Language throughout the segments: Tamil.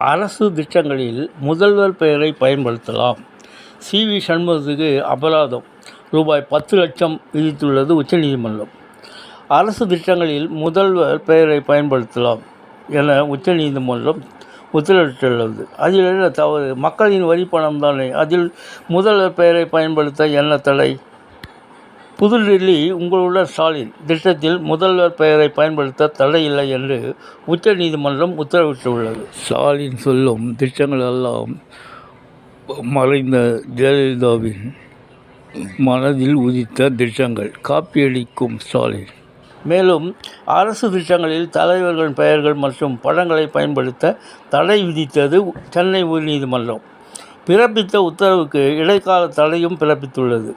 அரசு திட்டங்களில் முதல்வர் பெயரை பயன்படுத்தலாம். சி. வி. சண்முகத்துக்கு அபராதம் ரூபாய் பத்து லட்சம் விதித்துள்ளது உச்சநீதிமன்றம் அரசு திட்டங்களில் முதல்வர் பெயரை பயன்படுத்தலாம் என உச்சநீதிமன்றம் உத்தரவிட்டுள்ளது. அதில் என்ன தவறு? மக்களின் வரிப்பணம் தானே? அதில் முதல்வர் பெயரை பயன்படுத்த என்ன தடை? புதுடில்லி உங்களுடன் ஸ்டாலின் திட்டத்தில் முதல்வர் பெயரை பயன்படுத்த தடையில்லை என்று உச்சநீதிமன்றம் உத்தரவிட்டுள்ளது. ஸ்டாலின் சொல்லும் திட்டங்கள் எல்லாம் மறைந்த ஜெயலலிதாவின் மனதில் உதித்த திட்டங்கள். காப்பியடிக்கும் ஸ்டாலின். மேலும் அரசு திட்டங்களில் தலைவர்களின் பெயர்கள் மற்றும் படங்களை பயன்படுத்த தடை விதித்தது சென்னை உயர்நீதிமன்றம். பிறப்பித்த உத்தரவுக்கு இடைக்கால தடையும் பிறப்பித்துள்ளது.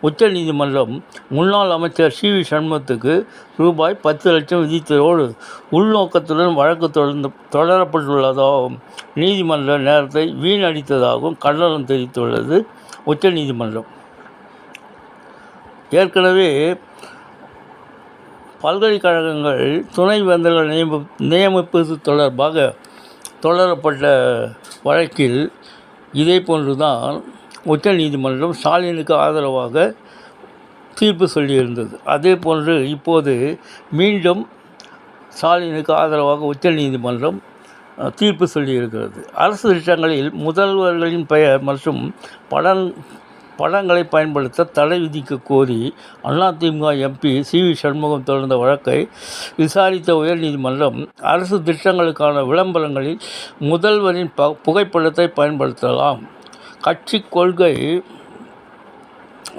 உச்சநீதிமன்றம் முன்னாள் அமைச்சர் சி வி சண்முகத்துக்கு ரூபாய் பத்து லட்சம் விதித்ததோடு உள்நோக்கத்துடன் வழக்கு தொடர்ந்து தொடரப்பட்டுள்ளதாகவும் நீதிமன்ற நேரத்தை வீணடித்ததாகவும் கண்டனம் தெரிவித்துள்ளது உச்சநீதிமன்றம் ஏற்கனவே பல்கலைக்கழகங்கள் துணைவேந்தர்கள் நியமி நியமிப்பது தொடர்பாக தொடரப்பட்ட வழக்கில் இதே போன்றுதான் உச்ச நீதிமன்றம் ஸ்டாலினுக்கு ஆதரவாக தீர்ப்பு சொல்லியிருந்தது. அதே போன்று இப்போது மீண்டும் ஸ்டாலினுக்கு ஆதரவாக உச்ச நீதிமன்றம் தீர்ப்பு சொல்லியிருக்கிறது. அரசு திட்டங்களில் முதல்வர்களின் பெயர் மற்றும் படம் படங்களை பயன்படுத்த தடை விதிக்க கோரி AIADMK MP C V Shanmugam தொடர்ந்த வழக்கை விசாரித்த உயர்நீதிமன்றம் அரசு திட்டங்களுக்கான விளம்பரங்களில் முதல்வரின் ப புகைப்படத்தை பயன்படுத்தலாம். கட்சி கொள்கை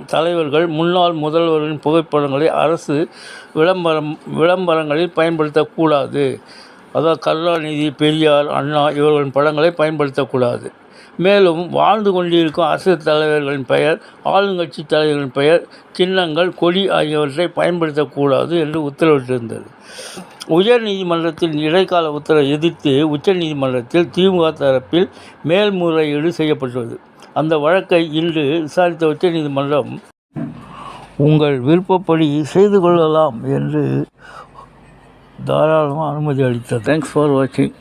தலைவர்கள் முன்னாள் முதல்வரின் புகைப்படங்களை அரசு விளம்பரம் விளம்பரங்களில் பயன்படுத்தக்கூடாது. அதாவது கருணாநிதி பெரியார் அண்ணா இவர்களின் படங்களை பயன்படுத்தக்கூடாது. மேலும் வாழ்ந்து கொண்டிருக்கும் அரசியல் தலைவர்களின் பெயர் ஆளுங்கட்சி தலைவர்களின் பெயர் சின்னங்கள் கொடி ஆகியவற்றை பயன்படுத்தக்கூடாது என்று உத்தரவிட்டிருந்தது. உயர் நீதிமன்றத்தின் இடைக்கால உத்தரவை எதிர்த்து உச்சநீதிமன்றத்தில் திமுக தரப்பில் மேல்முறையீடு செய்யப்பட்டுள்ளது. அந்த வழக்கை இன்று விசாரித்த உச்சநீதிமன்றம் உங்கள் விருப்பப்படி செய்து கொள்ளலாம் என்று தாராளமாக அனுமதி அளித்தது. தேங்க்ஸ் ஃபார் வாட்சிங்